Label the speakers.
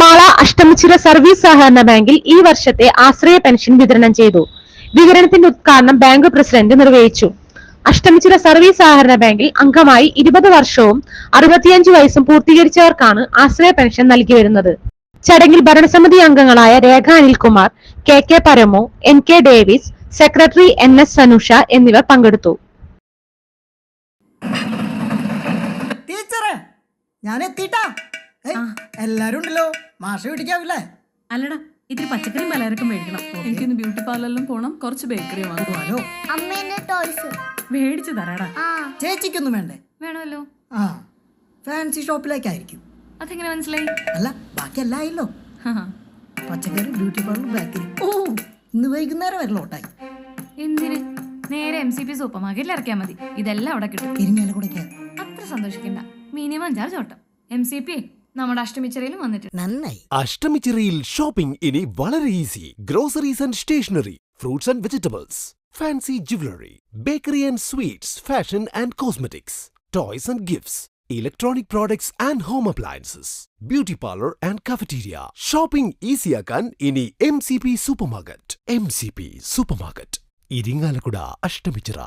Speaker 1: Mala അഷ്ടമിച്ചിര service സഹകരണ ബാങ്കിൽ ഈ വർഷത്തെ ആശ്രയ പെൻഷൻ വിതരണം ചെയ്തു. വിതരണത്തിന്റെ ഉദ്ഘാടനം ബാങ്ക് പ്രസിഡന്റ് നിർവഹിച്ചു. അഷ്ടമിച്ചിര സർവീസ് സഹകരണ ബാങ്കിൽ അംഗമായി ഇരുപത് വർഷവും അറുപത്തിയഞ്ച് വയസ്സും പൂർത്തീകരിച്ചവർക്കാണ് ആശ്രയ പെൻഷൻ നൽകി വരുന്നത്. ചടങ്ങിൽ ഭരണസമിതി അംഗങ്ങളായ Rekha Anilkumar K K പരമോ N K Davis secretary N S Sanusha എന്നിവർ പങ്കെടുത്തു.
Speaker 2: ഞാൻ എത്തിട്ടാ എല്ലാരും ഉണ്ടല്ലോ. മാഷ വീട്ടിക്കാവില്ലേ?
Speaker 3: അല്ലടാ ഇത്തിരി പച്ചക്കറിയും പലചരക്കും മേടിക്കണം. എനിക്കിന്ന് ബ്യൂട്ടി പാർലറിലും പോണം. കുറച്ച് ബേക്കറി
Speaker 2: വാങ്ങുവാലോ
Speaker 4: അമ്മേന്റെ ടോയ്സ്.
Speaker 3: മേടിച്ചു തരാടാ.
Speaker 4: ആ.
Speaker 2: ചേച്ചിക്കൊന്നും വേണ്ടേ?
Speaker 3: വേണമല്ലോ.
Speaker 2: ആ. ഫാൻസി ഷോപ്പിലേക്കായിരിക്കും.
Speaker 3: അതെങ്ങനെ മനസ്സിലായി?
Speaker 2: അല്ല ബാക്കി എല്ലാം പച്ചക്കറി ബ്യൂട്ടി പാർലർ ബേക്കറി. ഓ ഇന്ന് വൈകുന്നേരം വരലോട്ടായി
Speaker 3: എന്തിന്? നേരെ എം സി പി സൂപ്പർ മാർക്കറ്റിൽ ഇറക്കിയാൽ മതി. ഇതെല്ലാം അവിടെ കിട്ടും.
Speaker 2: ഇരിഞ്ഞാലക്കൂടെ
Speaker 3: അത്ര സന്തോഷിക്കണ്ട. മിനിമം ചാർജ് ഓട്ടം എം സി പി നമ്മുടെ അഷ്ടമിച്ചിറയിലും വന്നിട്ടുണ്ട്.
Speaker 2: നന്നായി.
Speaker 5: അഷ്ടമിച്ചിറയിൽ ഷോപ്പിംഗ് ഇനി വളരെ easy. Groceries and stationery fruits and vegetables fancy jewellery bakery and sweets fashion and cosmetics toys and gifts electronic products and home appliances beauty parlour and cafeteria shopping ഈസിയാക്കാൻ ഇനി M C P supermarket M C P supermarket Irinjalakuda Ashtamichira.